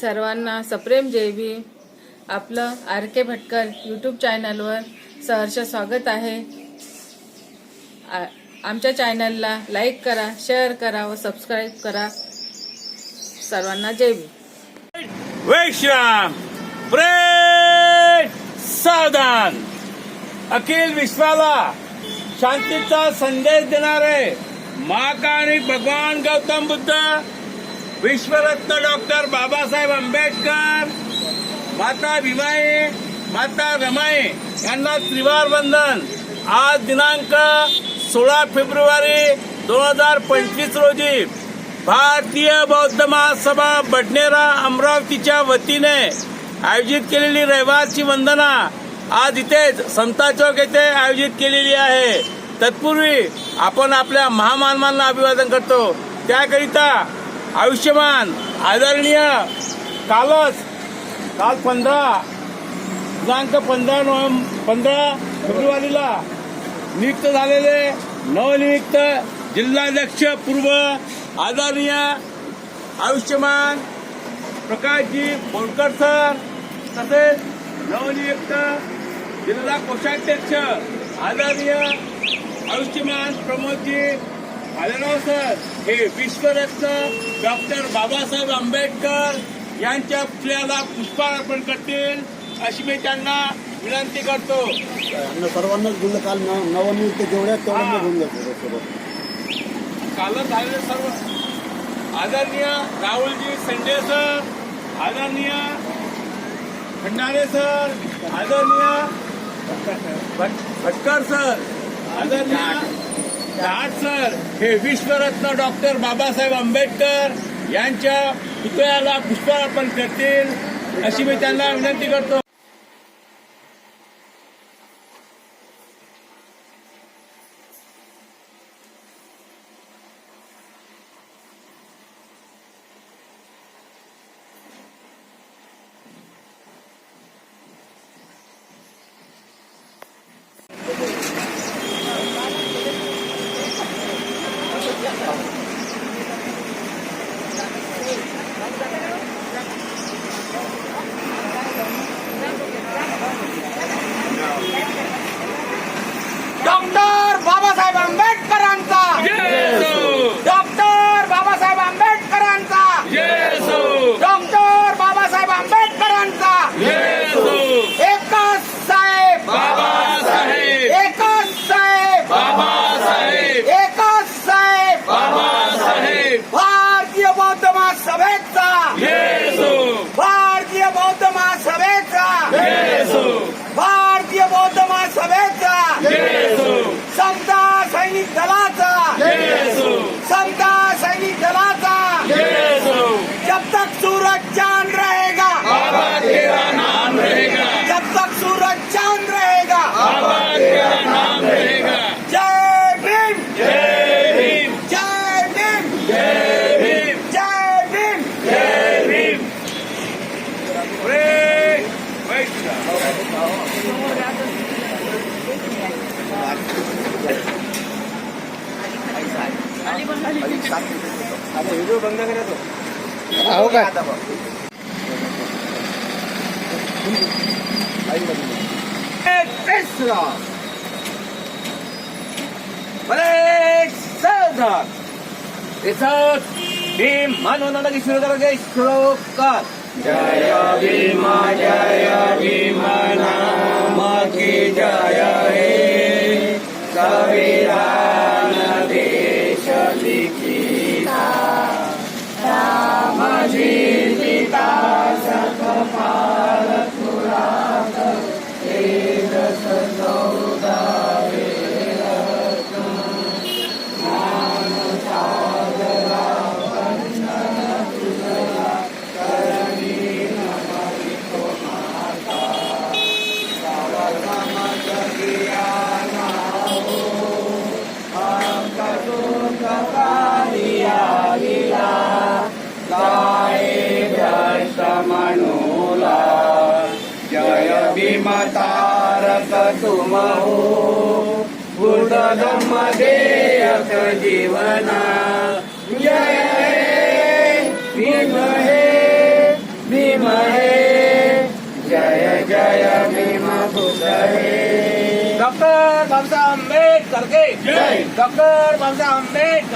सर्वांना सप्रेम जय भीम. आपलं आर के भटकर यूट्यूब चॅनलवर सहर्ष स्वागत आहे. आमच्या चॅनलला लाईक करा शेअर करा व सबस्क्राईब करा. सर्वांना जय भीम. वैश्राम प्रेम सावधान. अखिल विश्वाला शांतीचा संदेश देणारे महाकाणी भगवान गौतम बुद्ध विश्वरत्न डॉक्टर बाबासाहेब आंबेडकर माता भीमाये माता रमाये यांना त्रिवार वंदन. आज दिनांक सोळा फेब्रुवारी दोन हजार पंचवीस रोजी भारतीय बौद्ध महासभा बडनेरा अमरावतीच्या वतीने आयोजित केलेली रविवारची वंदना आज इथेच समता चौक येथे आयोजित केलेली आहे. तत्पूर्वी आपण आपल्या महामानवांना अभिवादन करतो. त्याकरिता आयुष्यमान आदरणीय कालच काल पंधरा दिनांक पंधरा नोव्हेंबर पंधरा फेब्रुवारीला नियुक्त झालेले नवनियुक्त जिल्हाध्यक्ष पूर्व आदरणीय आयुष्यमान प्रकाशजी बोरकर सर तसेच नवनियुक्त जिल्हा कोषाध्यक्ष आदरणीय आयुष्यमान प्रमोदजी भालेराव सर. हे विश्वरत्न डॉक्टर बाबासाहेब आंबेडकर यांच्या पुतळ्याला पुष्पार्पण करतील अशी मी त्यांना विनंती करतो. सर्वांनाच बोललं काल नव- नवनियुक्त जेवढ्या हा. सोबत कालच झालेले सर्व. आदरणीय राहुलजी संडे सर. आदरणीय भंडारे सर. आदरणीय भट- भटकर सर. आदरणीय आज सर हे विश्वरत्न डॉक्टर बाबासाहेब आंबेडकर यांच्या पुतळ्याला पुष्पार्पण करतील अशी मी त्यांना विनंती करतो. बंद करायचो हो का भीम मानव लगे सुरू करा जय श्लोकार जय भीमा जय भीमना की जय हे संविधान Magia.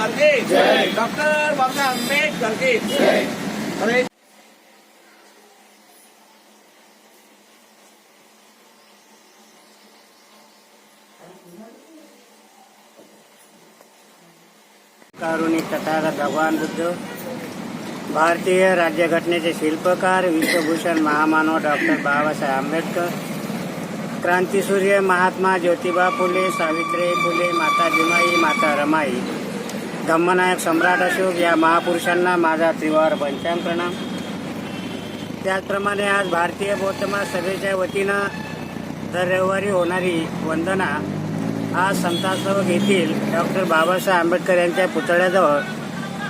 आंबेडकर के डॉक्टर बाबासाहेब आंबेडकर के अरे कारुणी तथागत भगवान बुद्ध भारतीय राज्यघटनेचे शिल्पकार विश्वभूषण महामानव डॉक्टर बाबासाहेब आंबेडकर क्रांतीसूर्य महात्मा ज्योतिबा फुले सावित्री फुले माता जिमाई माता रमाई. धम्मनायक सम्राट अशोक या महापुरुषांना माझा त्रिवार पंचांग प्रणाम. त्याचप्रमाणे आज भारतीय बौद्ध महासभेच्या वतीनं दर रविवारी होणारी वंदना आज समता येथील डॉक्टर बाबासाहेब आंबेडकर यांच्या पुतळ्याजवळ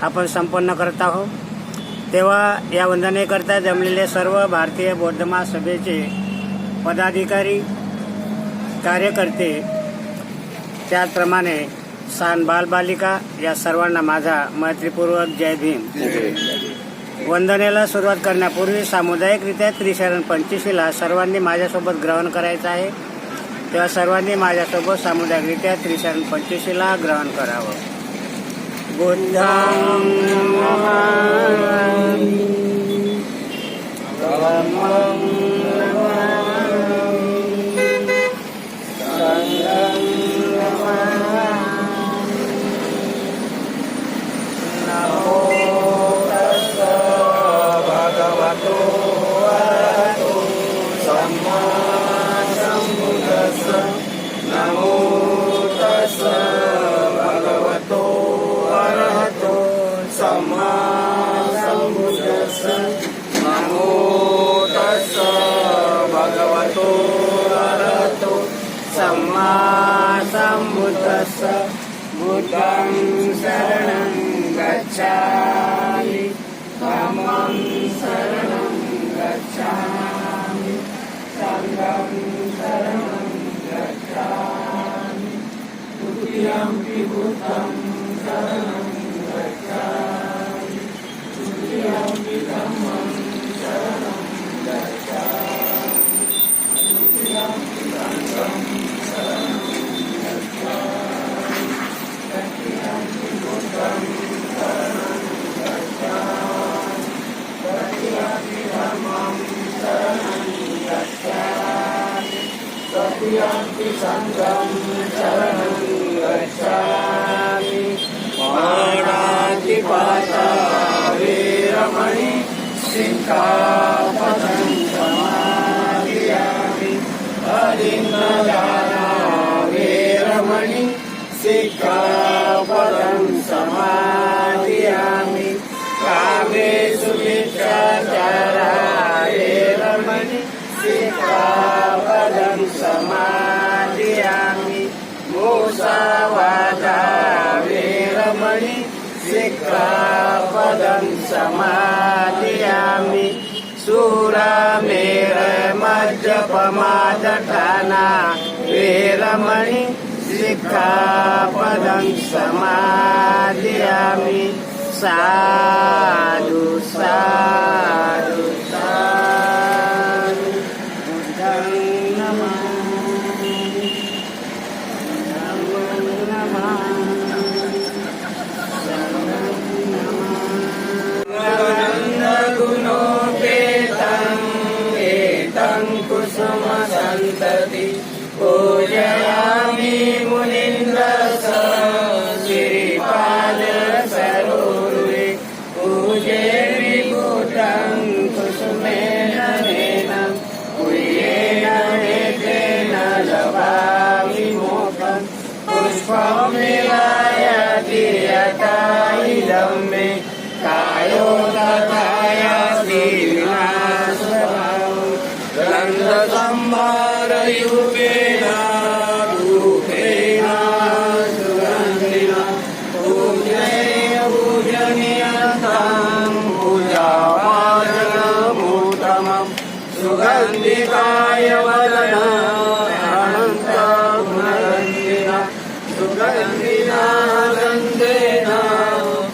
आपण संपन्न करत आहोत. तेव्हा या वंदनेकरता जमलेले सर्व भारतीय बौद्ध महासभेचे पदाधिकारी कार्यकर्ते त्याचप्रमाणे सान बालबालिका या सर्वांना माझा मैत्रीपूर्वक जय भीम. वंदनेला सुरुवात करण्यापूर्वी सामुदायिकरित्या त्रिशरण पंचशीला सर्वांनी माझ्यासोबत ग्रहण करायचं आहे. तेव्हा सर्वांनी माझ्यासोबत सामुदायिकरित्या त्रिशरण पंचशीला ग्रहण करावं. बुद्धं सम्बुद्धस्स बुद्धं शरणं गच्छामि। धम्मं शरणं गच्छामि। सङ्गं शरणं गच्छामि। तृतीयम्पि बुद्धं शरणं गच्छामि। तृतीयम्पि गच्छामि तृतीयम्पि सङ्गं शरणं गच्छामि पाणातिपाता वीरमणि सिक्खापदं समादियामि अदिन्नदाना वीरमणि सिक्खापदं सिक्खापदं समादियामि सुरामेर मज्जपमादठाना वीरमणि सिक्खापदं समादियामि साधु साधु साधु सुगन्धिकाय वदन अनन्तगुणरञ्जिना सुगन्धिना गन्धेन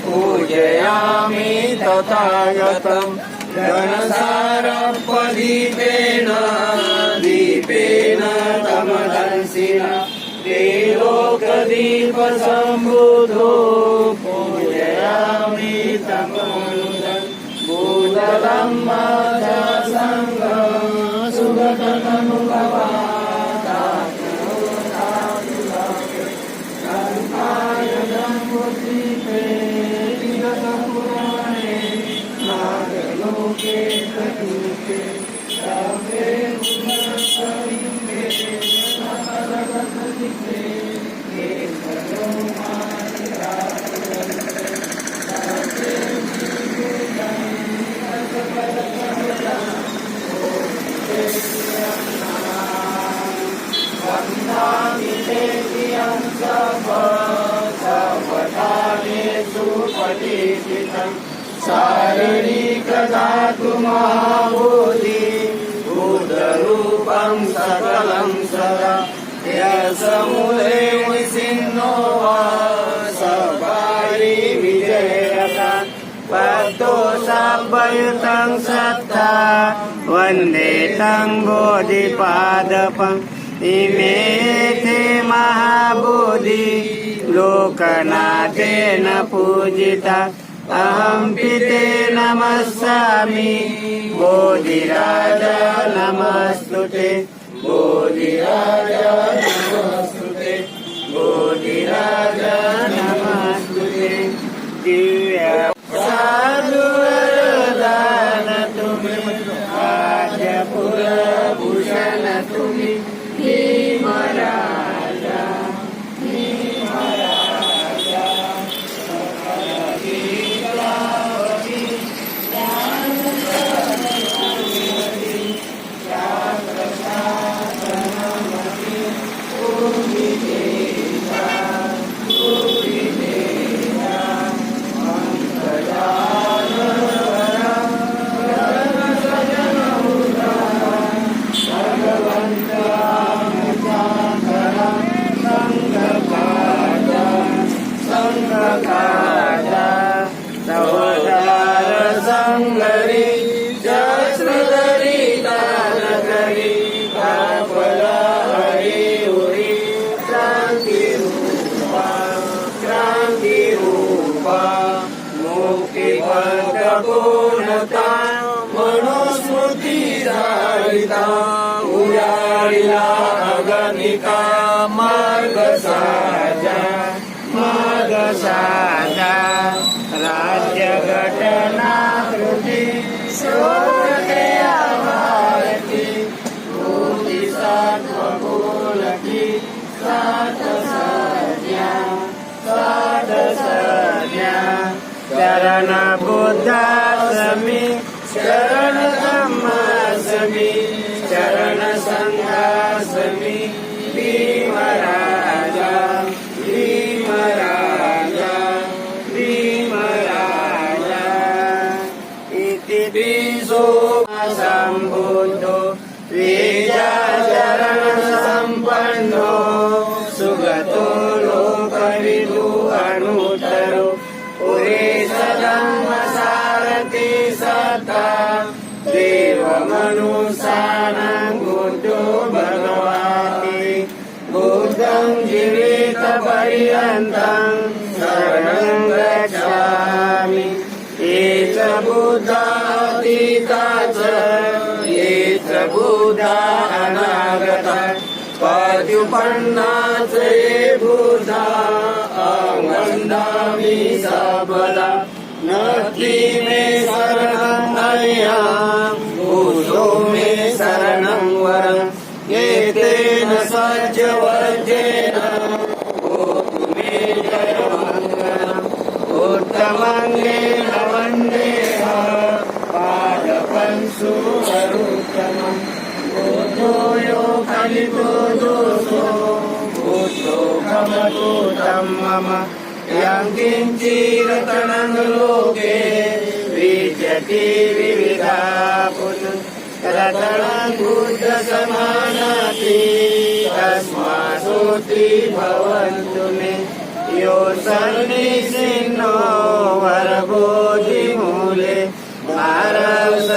पूजयामि तथागतम् गणसारपदीपेन दीपेन तमदंसिना दीप संबुधो पूजयामि तमोदं भूतलम् माता নমস্তুতে বোধি রাজা নমস্তুতে বোধি রাজা নমস্তুতে संगरी शस्त्रधरी दानकरी कापल हरी उरी क्रांती रूपा क्रांती रूपा मुक्ती पंथ पूर्णता मनुस्मृती धारिता उयाळीला अगणिका मार्ग साजा मार्ग साजा शरण बुद्धासमी शरण धम्मासमी शरण संघासमी भीमराजा पाद्युपन्ना च ये बुधा अवन्दामि सबला नक्की मे शरणम् अय्या भूतो मे शरणं वर एतेन सज्जवर्जेन भोतु मे जयमङ्गलम् उत्तमङ्गेन वन्देह पादपंसु वरुत्तमम् बुद्धो यो कलितो මම යංකින්චීරතනංග ලෝකේ විජටි විවිධාපුුණු රතනං බුද්ධ සමානති තස්මාසුති භවන්තුමේ යෝසන්නිසින්නෝ වරබෝධි මූලේ මාරවසසේනාමතේ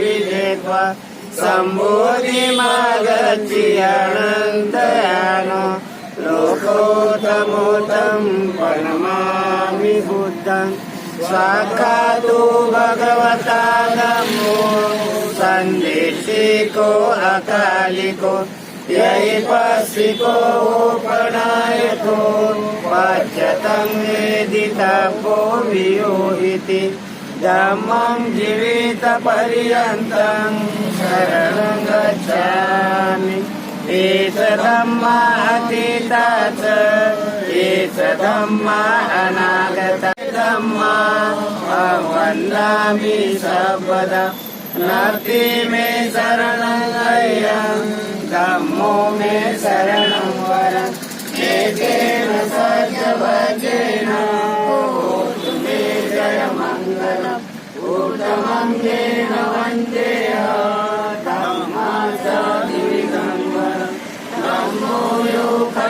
විදෙත්වා සම්බෝධි මාගච්චි අනන්තයා परमामि बुद्धं। साकातु भगवता नमो सन्देशिको अकालिको यैपसिको प्रणायको पचतं वेदित को वि योहिति दमं जीवितपर्यन्तं शरणं गच्छामि। अनागता धम्मा वन्दामि सर्वदा। नास्ति मे शरणं धम्मो मे शरणं वरम् एतेन सत्यवचेन होतु मे जयमङ्गलम् उत्तमं येन वन्देह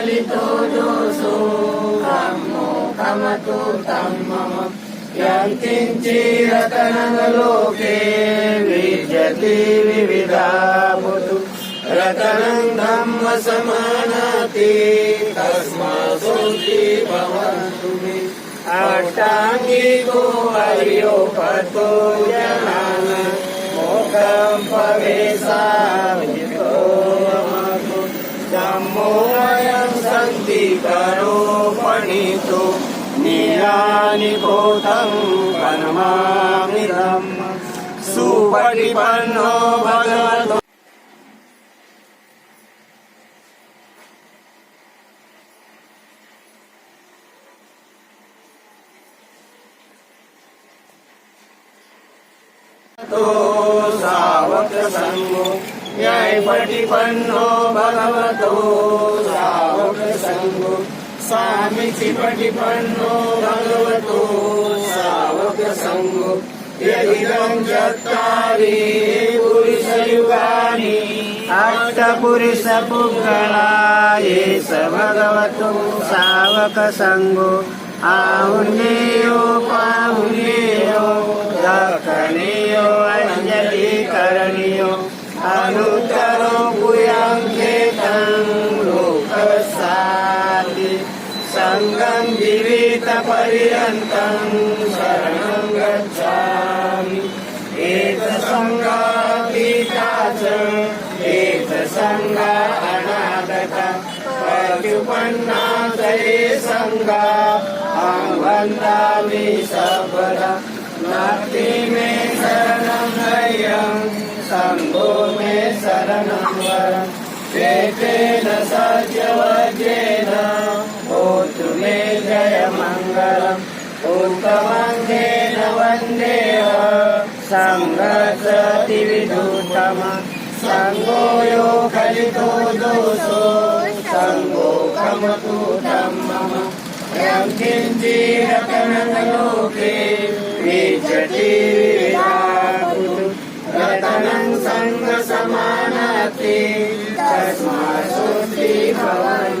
यो फलितो दोषो धम्मो कमतु धम्मम यत्किञ्चिरतनलोके विद्यते विविधा भूतु रतनं धम्म समानाति तस्मासोऽपि भवन्तु मे अष्टाङ्गिको हरियो पतो जनान मोक्षं पवेशामितो ममतु निरानिको तम् कर्मामिदम्। सुपरिपन्नो भगवतो सावकसङ्गो सावक न्याय पटिपन्नो भगवतो सावक संगो स्वामीची पटिपन्नो भगवतो सावक संगो यदिदं चत्वारि पुरुषयुगानि। अष्टपुरुष पुगला ये स भगवतो सावक संगो आहुनेयो पाहुनेयो दक्षिणेयो अंजलि अनुत्तरो भूयाङ्केतं लोकसाति सङ्गं जीवितपर्यन्तं शरणं गच्छामि। एतसङ्गातीता च एतसङ्गा अनागता पत्युपन्ना तये सङ्गा अहं वन्दामि सर्वदा उत्तमङ्गेन वन्देह सङ्गसतिविधूतम सङ्गो यो खलितो दोषो। सङ्गो कमतु मम यं किञ्चिरतनलोके विजति रतनं सङ्गसमानते तस्मा भवन्तु। मे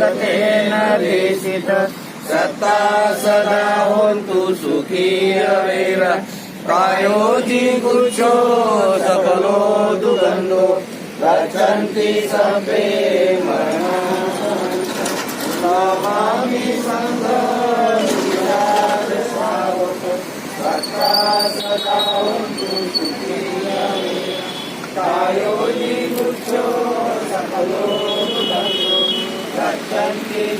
सुगतेन देशित सत्ता सदा होन्तु सुखी अवीर कायो जिगुच्छो सकलो दुरन्तो गच्छन्ति सर्वे मरणान्त नमामि सङ्गीराजसावक सत्ता सदा होन्तु सुखी कायो निगुच्छो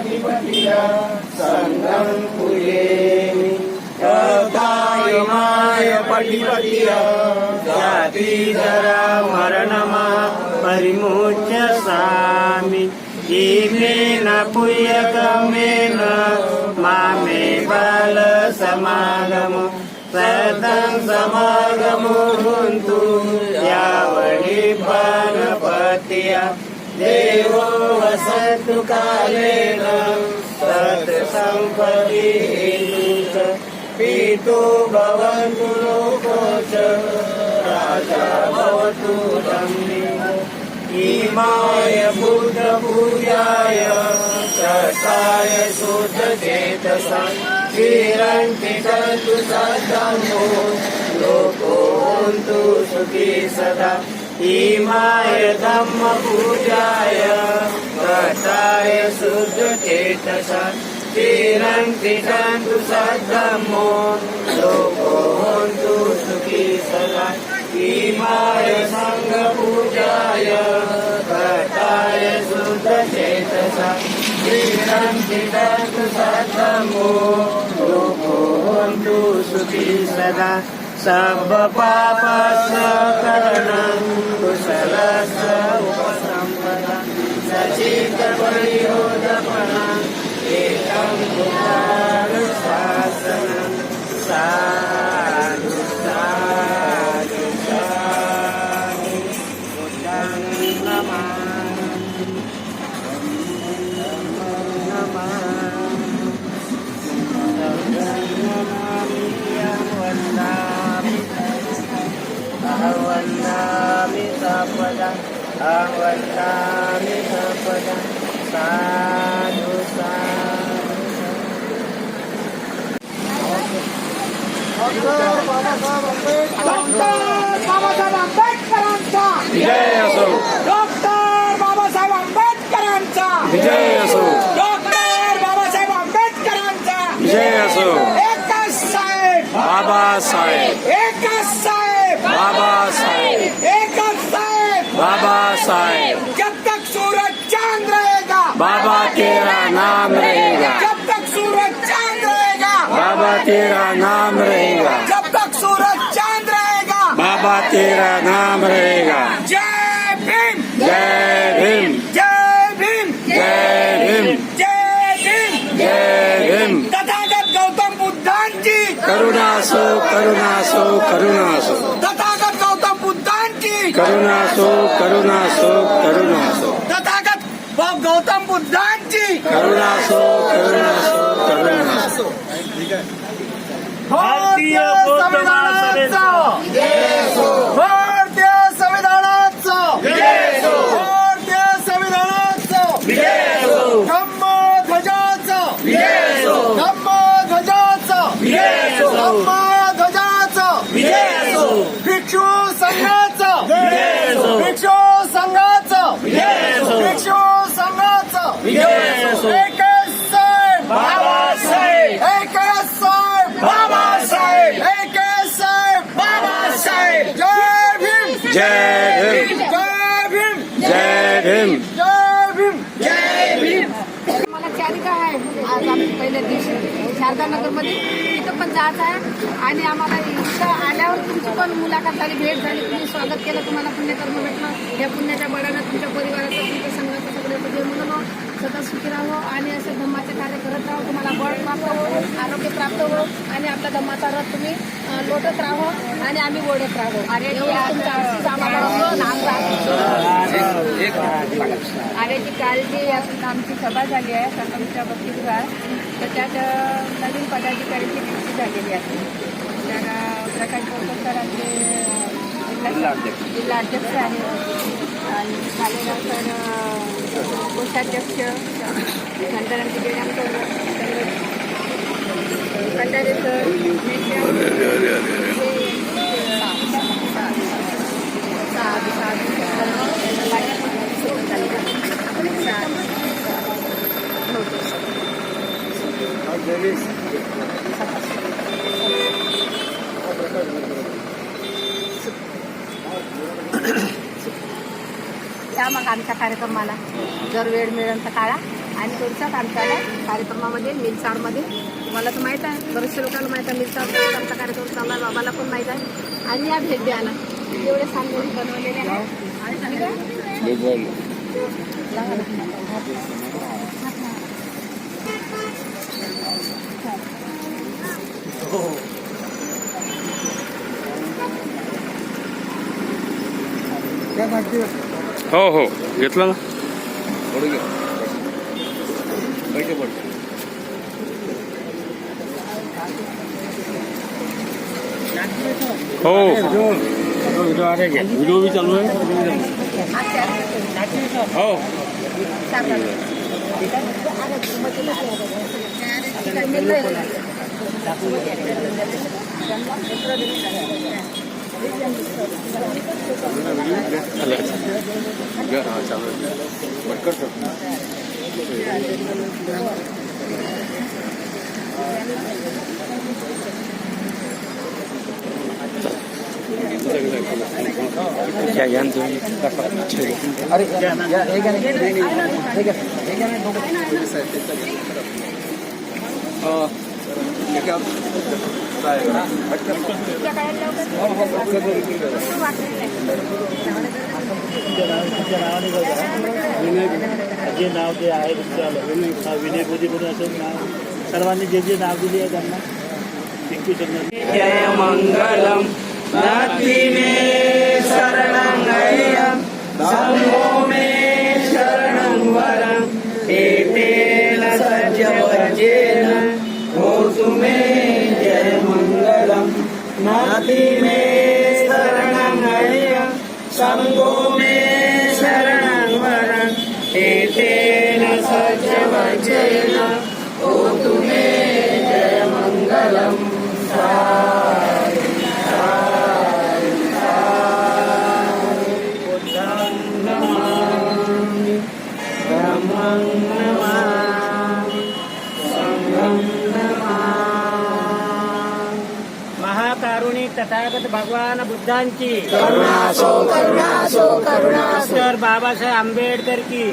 मरणान्त नमामि माय पटिपतिय जाती मरणमा परिमुच्य इमेन पुयकमेन मामे बाल समागम। सदं समागमो हुन्तु। यावणि गणपत्या देवो वसतु कालेन सत्सम्पदि हेतु पितु भवन्तु लोको च राजा भवतु इमाय बुद्धपूजाय कषाय शुद्धचेतसा चिरन्ति सन्तु सद्धम्मो लोको हन्तु सुखी सदा। इमाय धम्मपूजाय कषाय शुद्धचेतसा चिरन्ति सन्तु सद्धम्मो लोको हन्तु सुखी सदा इमाय सङ्गपूजाय शुद्धचेतसा चिरन्ति सन्तु सद्धम्मो लोको हन्तु सुखी सदा सब पापसकरणं कुशलस्य उपसम्पदा सचित परियोदपणा एकं शासनं साधु तेरा नाम रहेगा। जब तक सूरज चाँद रहेगा। बाबा तेरा नाम रहेगा। जय भीम। जय भीम। जय भीम। जय भीम। जय भीम। जय भीम। तथागत गौतम बुद्धान जी। करुणा सो करुणा सो करुणा सो। तथागत गौतम बुद्धान जी। करुणा सो करुणा सो करुणा सो। तथागत गौतम बुद्धान जी। करुणा सो करुणा सो करुणा सो। भारतीय संविधानाचा जय भीम जय भीम जय भीम मला चारिका आहे आज आम्ही पहिल्या दिवशी शारदा नगरमध्ये तिथं पण जात आहे आणि आम्हाला इथं आल्यावर तुमची पण मुलाखत झाली भेट झाली तुम्ही स्वागत केलं तुम्हाला पुण्यकर्म भेटलं या पुण्याच्या बळानं तुमच्या परिवाराचं तुमच्या संघाचं सगळ्याचं जे म्हणून सतत सुखी राहो आणि असं धम्माचे कार्य करत राहो तुम्हाला बळ प्राप्त हो आरोग्य प्राप्त हो आणि आपला धम्माचा रथ तुम्ही लोटत राहो आणि आम्ही ओढत राहो. आल्याची काल जी आमची सभा झाली आहे संगमच्या बत्तीसगार तर त्यात नवीन पदाधिकाऱ्यांची नियुक्ती झालेली आहे. तर प्रकाश बोरकर सर आमचे जिल्हा जिल्हाध्यक्ष आहेत. आणि खालेगाव सर कोषाध्यक्ष नंतर गेल्याम सर खंडारे सर साधू या मग आमच्या कार्यक्रमाला जर वेळ मिळेल तर काळा आणि तुमच्याच आमच्या कार्यक्रमामध्ये मिलसाडमध्ये तुम्हाला तर माहीत आहे. बरेचशे लोकांना माहीत आहे. मिलसाड आमचा कार्यक्रम चालला आहे. बाबाला पण माहीत आहे. आणि या भेट द्यायला. एवढे सांगोळी बनवलेले आहे हो हो. घेतलं ना? हो व्हिडिओ बी चालू आहे हो या या ना तुम्ही जे नाव ते आहे विनय मोदी म्हणून असं नाव सर्वांनी जे जे नाव दिले आहे त्यांना. चंद्र जय मंगलम। നാട്ടിനെ ശരണം അയ്യം സമൂഹമേ ശരണം വരം. ഏതേന സജ്ജവചേന ഓർത്തുമേ ജയമംഗളം നാട്ടിനെ ശരണം അയ്യം സംഗോമേ ശരണം വരം. ഏതേന സജ്ജവചേന बुद्धांची डॉक्टर बाबासाहेब आंबेडकर की।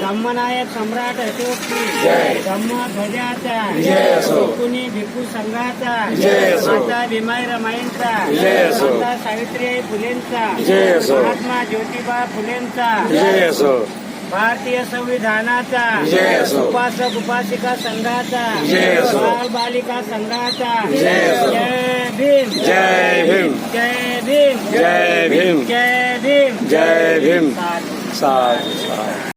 धम्मनायक सम्राट अशोक की। धम्म ध्वजाचा। कुणी भिक्खू संघाचा। माता भीमाई रमाईंचा। माता सावित्रीबाई फुलेंचा। महात्मा ज्योतिबा फुलेंचा। भारतीय संविधानाचा. उपासक उपासिका संघाचा. बाल बालिका संघाचा. जय भीम. जय भीम. जय भीम. जय भीम. जय भीम. जय भीम. साधू